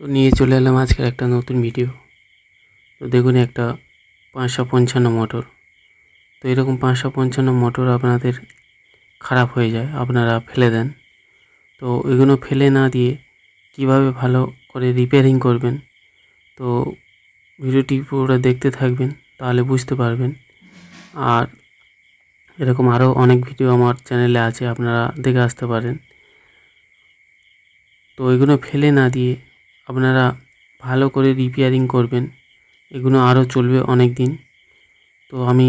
তো নিয়ে চলে এলাম আজকের একটা নতুন ভিডিও তো দেখুন একটা পাঁচশো পঞ্চান্ন মোটর তো এরকম পাঁচশো পঞ্চান্ন মোটর আপনাদের খারাপ হয়ে যায়, আপনারা ফেলে দেন। তো এগুলো ফেলে না দিয়ে কীভাবে ভালো করে রিপেয়ারিং করবেন? তো ভিডিওটি পুরোটা দেখতে থাকবেন, তাহলে বুঝতে পারবেন। আর এরকম আরও অনেক ভিডিও আমার চ্যানেলে আছে, আপনারা দেখে আসতে পারেন। তো এগুলো ফেলে না দিয়ে আপনারা ভালো করে রিপেয়ারিং করবেন। এগুলো আরও চলবে অনেক দিন তো আমি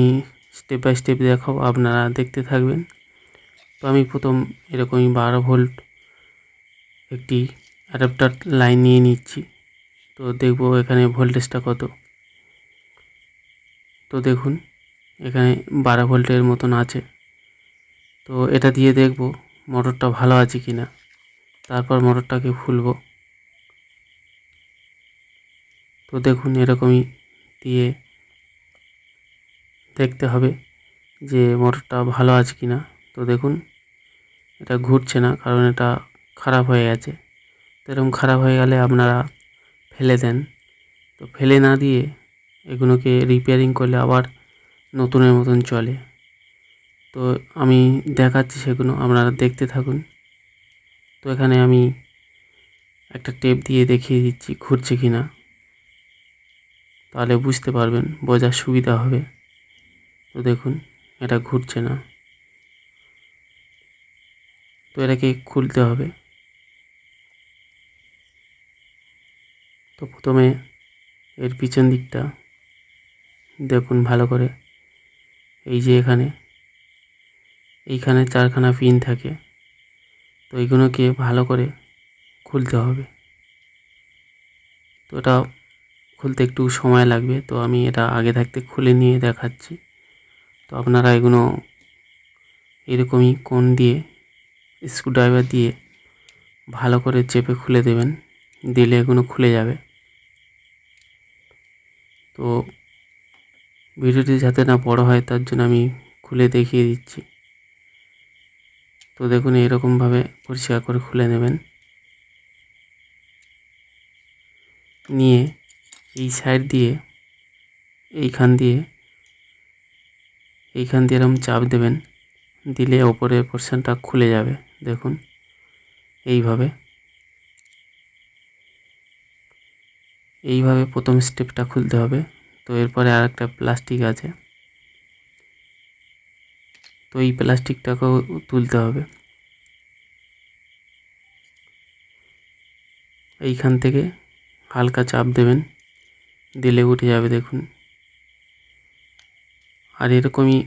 স্টেপ বাই স্টেপ দেখাবো, আপনারা দেখতে থাকবেন। তো আমি প্রথম এরকমই বারো ভোল্ট একটি অ্যাডাপ্টার লাইন নিয়ে নিচ্ছি। তো দেখব এখানে ভোল্টেজটা কত। তো দেখুন, এখানে বারো ভোল্টের মতন আছে। তো এটা দিয়ে দেখব মোটরটা ভালো আছে কি না তারপর মোটরটাকে খুলবো। তো দেখুন, এরকমই দিয়ে দেখতে হবে যে মোটরটা ভালো আছে কি না তো দেখুন, এটা ঘুরছে না, কারণ এটা খারাপ হয়ে গেছে। তো এরকম খারাপ হয়ে গেলে আপনারা ফেলে দেন। তো ফেলে না দিয়ে এগুলোকে রিপেয়ারিং করলে আবার নতুনের মতন চলে। তো আমি দেখাচ্ছি সেগুলো, আপনারা দেখতে থাকুন। তো এখানে আমি একটা টেপ দিয়ে দেখিয়ে দিচ্ছি, ঘুরছে কি না তাহলে বুঝতে পারবেন, বোঝার সুবিধা হবে। তো দেখুন, এটা ঘুরছে না। তো এটাকে খুলতে হবে। তো প্রথমে এর পিছন দিকটা দেখুন ভালো করে। এই যে এখানে, এইখানে চারখানা পিন থাকে। তো এইগুলোকে ভালো করে খুলতে হবে। তো এটা খুলতে একটু সময় লাগবে, তো আমি এটা আগে থাকতে খুলে নিয়ে দেখাচ্ছি। তো আপনারা এগুলো এরকমই কোন দিয়ে স্ক্রুড্রাইভার দিয়ে ভালো করে চেপে খুলে দেবেন, দিলে এগুলো খুলে যাবে। তো ভিডিওটি যাতে না বড় হয়, তার জন্য আমি খুলে দেখিয়ে দিচ্ছি। তো দেখুন, এরকমভাবে পরিষ্কার করে খুলে নেবেন। নিয়ে এই সাইড দিয়ে, এইখান দিয়ে এইখান দিয়ে এরকম চাপ দেবেন, দিলে ওপরের পোর্শনটা খুলে যাবে, দেখুন, এইভাবে। এইভাবে প্রথম স্টেপটা খুলতে হবে, তো এরপরে আর একটা প্লাস্টিক আছে। তো এই প্লাস্টিকটাকেও তুলতে হবে। এইখান থেকে হালকা চাপ দেবেন দিলে উঠে যাবে দেখুন। আর এরকমই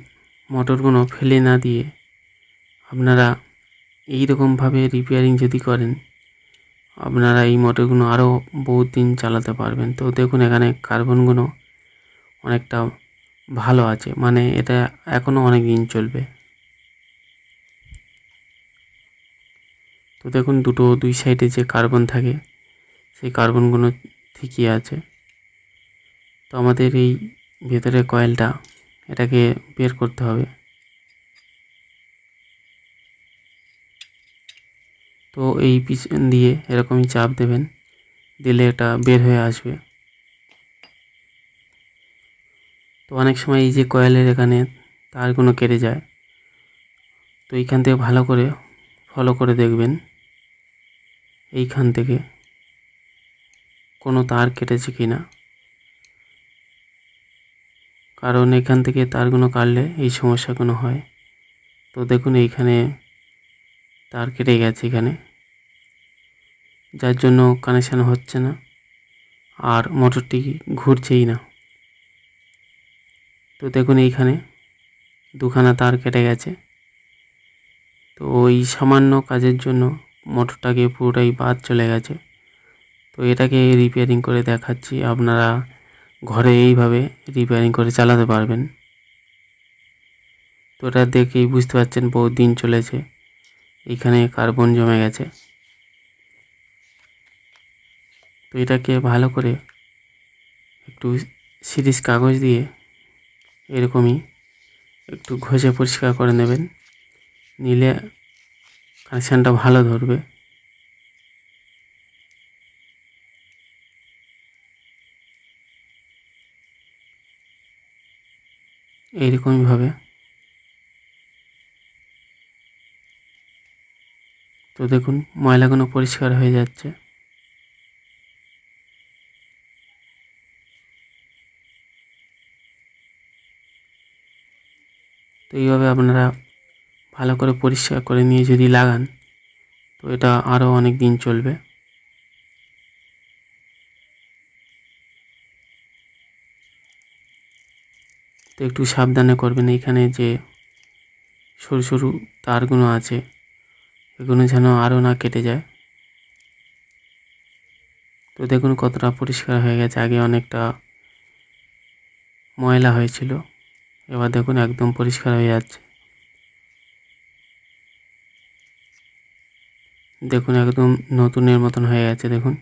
মোটরগুলো ফেলে না দিয়ে আপনারা এই রকমভাবে রিপেয়ারিং যদি করেন, আপনারা এই মোটরগুলো আরও বহুত দিন চালাতে পারবেন। তো দেখুন এখানে কার্বনগুলো অনেকটা ভালো আছে মানে এটা এখনও অনেক দিন চলবে। তো দেখুন দুটো দুই সাইডে যে কার্বন থাকে, সেই কার্বনগুলো ঠিকই আছে। তো আমাদের এই ভেতরে কয়েলটা এটাকে বের করতে হবে। তো এই পিছন দিয়ে এরকমই চাপ দেবেন, দিলে এটা বের হয়ে আসবে। তো অনেক সময় এই যে কয়েলের এখানে তারগুলো কেটে যায়, তো এইখান থেকে ভালো করে ফলো করে দেখবেন। এইখান থেকে কোনো তার কেটেছে কি না কারণ এখান থেকে তারগুলো কাটলে এই সমস্যাগুলো হয়। তো দেখুন এইখানে তার কেটে গেছে এখানে। যার জন্য কানেকশান হচ্ছে না আর মোটরটি ঘুরছেই না। তো দেখুন এইখানে দুখানা তার কেটে গেছে। তো ওই সামান্য কাজের জন্য মোটরটাকে পুরোটাই বাদ চলে গেছে। তো এটাকে রিপেয়ারিং করে দেখাচ্ছি। আপনারা ঘরে এইভাবে রিপেয়ারিং করে চালাতে পারবেন। তো এটা দেখেই বুঝতে পারছেন বহুত দিন চলেছে। এখানে কার্বন জমে গেছে। তো এটাকে ভালো করে একটু সিরিজ কাগজ দিয়ে এরকমই একটু ঘষে পরিষ্কার করে নেবেন। নিলে কানেকশানটা ভালো ধরবে। এইরকমইভাবে। তো দেখুন, ময়লাগুলো পরিষ্কার হয়ে যাচ্ছে। তো এইভাবে আপনারা ভালো করে পরিষ্কার করে নিয়ে যদি লাগান, তো এটা আরও অনেক দিন চলবে। একটু সাবধানে করবেন এখানে যে সরু সরু তারগুলো আছে, এগুলো যেন আরও না কেটে যায়। তো দেখুন কতটা পরিষ্কার হয়ে গেছে, আগে অনেকটা ময়লা হয়েছিল, এবার দেখুন একদম পরিষ্কার হয়ে যাচ্ছে। দেখুন একদম নতুনের মতন হয়ে গেছে, দেখুন।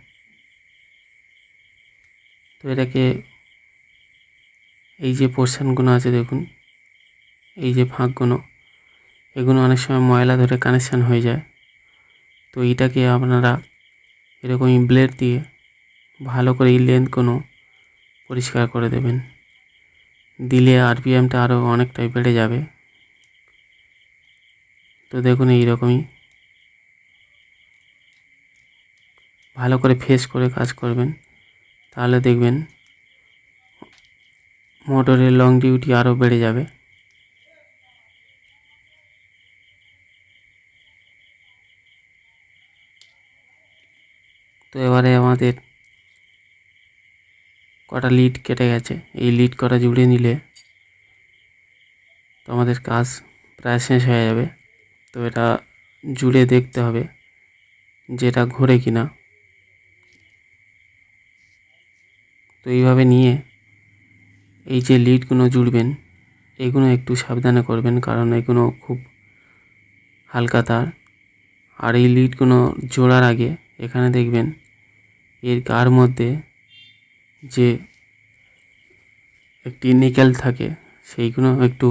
তো এটাকে এই যে পোর্শনগুলো আছে দেখুন, এই যে ফাঁকগুলো, এগুলো অনেক সময় ময়লা ধরে কানেকশান হয়ে যায়। তো এইটাকে আপনারা এরকমই ব্লেড দিয়ে ভালো করে এই লেন্থগুলো পরিষ্কার করে দেবেন। দিলে আরপিএমটা আরও অনেকটাই বেড়ে যাবে। তো দেখুন এইরকমই ভালো করে ফেস করে কাজ করবেন। তাহলে দেখবেন মোটরের লং ডিউটি আরও বেড়ে যাবে। তো এবারে আমাদের কটা লিড কেটে গেছে। এই লিড কটা জুড়ে নিলে তো আমাদের কাজ প্রায় শেষ হয়ে যাবে। তো এটা জুড়ে দেখতে হবে যেটা ঘোরে কিনা। তো এইভাবে নিয়ে এই যে লিডগুলো জুড়বেন, এগুলো একটু সাবধানে করবেন কারণ এগুলো খুব হালকা তার। আর এই লিডগুলো জোড়ার আগে এখানে দেখবেন, এর গার মধ্যে যে একটি নিকেল থাকে, সেইগুলো একটু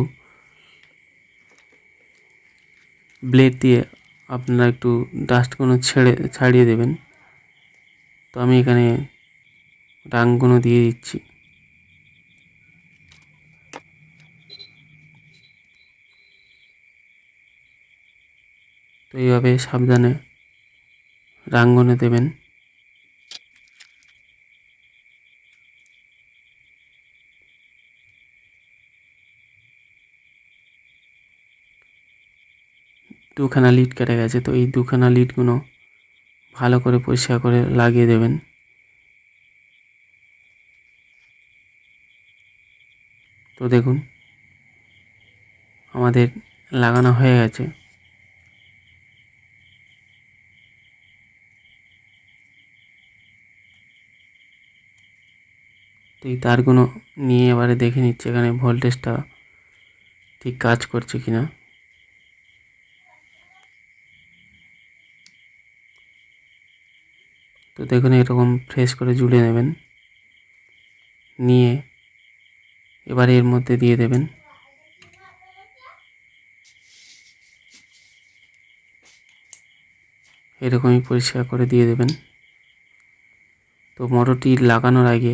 ব্লেড দিয়ে আপনারা একটু ডাস্টগুলো ছেড়ে, ছাড়িয়ে দেবেন। তো আমি এখানে রাংগুলো দিয়ে দিচ্ছি। তো এইভাবে সাবধানে রাঙ্গনে দেবেন। দুখানা লিড কেটে গেছে, তো এই দুখানা লিডগুলো ভালো করে পরিষ্কার করে লাগিয়ে দেবেন। তো দেখুন, আমাদের লাগানো হয়ে গেছে। তো এই তারগুলো নিয়ে এবারে দেখে নিচ্ছে এখানে ভোল্টেজটা ঠিক কাজ করছে কিনা। তো দেখুন এরকম ফ্রেশ করে জুড়ে নেবেন। নিয়ে এবার এর মধ্যে দিয়ে দেবেন। এরকমই পরিষ্কার করে দিয়ে দেবেন। তো মোটরটি লাগানোর আগে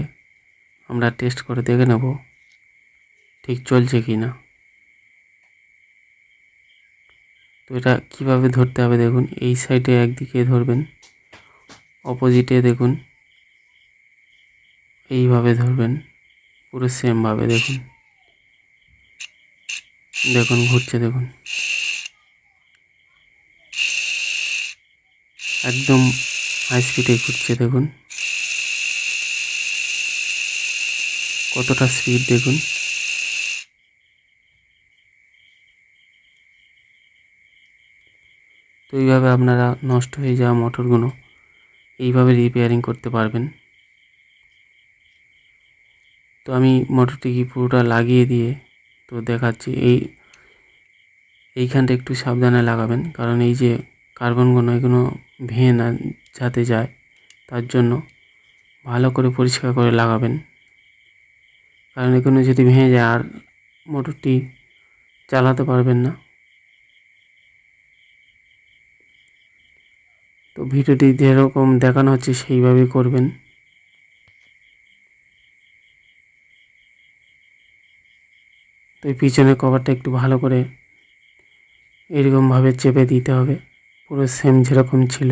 আমরা টেস্ট করে দেখে নেব, ঠিক চলছে কি না। তো এটা কীভাবে ধরতে হবে দেখুন, এই সাইডে একদিকে ধরবেন অপোজিটে দেখুন, এইভাবে ধরবেন, পুরো সেমভাবে দেখুন। দেখুন, ঘুরছে, দেখুন। একদম হাই স্পিডে ঘুরছে, দেখুন। কতটা স্পিড দেখুন। তো এইভাবে আপনারা নষ্ট হয়ে যাওয়া মোটরগুলো এইভাবে রিপেয়ারিং করতে পারবেন। তো আমি মোটরটিকে পুরোটা লাগিয়ে দিয়ে তো দেখাচ্ছি, এই এইখানটা একটু সাবধানে লাগাবেন, কারণ এই যে কার্বনগুলো এগুলো ভেঙে না যাতে যায়, তার জন্য ভালো করে পরিষ্কার করে লাগাবেন। কারণ এগুলো যদি ভেঙে যায় আর মোটরটি চালাতে পারবেন না। তো ভিডিওটি যেরকম দেখানো হচ্ছে সেইভাবেই করবেন। তো এই পিছনের কভারটা একটু ভালো করে এরকমভাবে চেপে দিতে হবে। পুরো সেম যেরকম ছিল।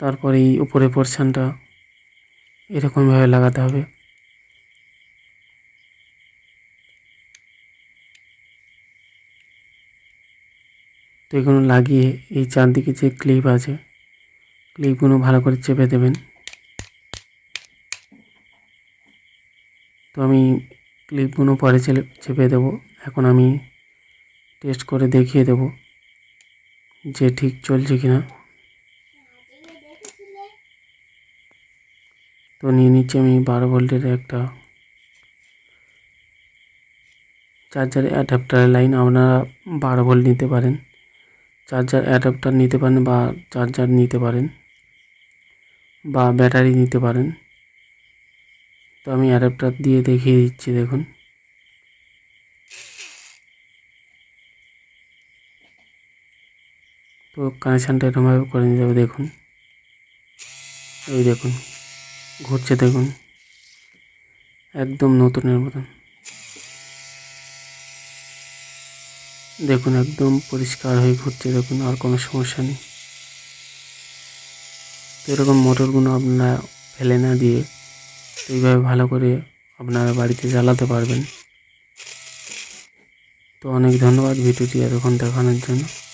তারপরে এই উপরে পোর্শনটা এরকমভাবে লাগাতে হবে। তো এগুলো লাগিয়ে এই চারদিকে যে ক্লিপ আছে, ক্লিপগুলো ভালো করে চেপে দেবেন। তো আমি ক্লিপগুলো পরে চেপে দেবো। এখন আমি টেস্ট করে দেখিয়ে দেব যে ঠিক চলছে কিনা। তো নিয়ে নিচ্ছি আমি বারো ভোল্টের একটা চার্জার অ্যাডাপ্টারের লাইন আপনারা বারো ভোল্ট নিতে পারেন। চার্জার অ্যাডাপ্টার নিতে পারেন বা চার্জার নিতে পারেন বা ব্যাটারি নিতে পারেন। তো আমি অ্যাডাপ্টার দিয়ে দেখিয়ে দিচ্ছি, দেখুন। তো কানেকশানটা এরকমভাবে করে নিতে হবে, দেখুন। এই দেখুন। ঘুরছে দেখুন। একদম নতুনের মতন। দেখুন, একদম পরিষ্কার হয়ে ঘুরছে, দেখুন, আর কোনো সমস্যা নেই। তো এরকম মোটরগুলো আপনারা ফেলে না দিয়ে এইভাবে ভালো করে আপনারা বাড়িতে জ্বালাতে পারবেন। তো অনেক ধন্যবাদ ভিডিওটি এতক্ষণ দেখানোর জন্য।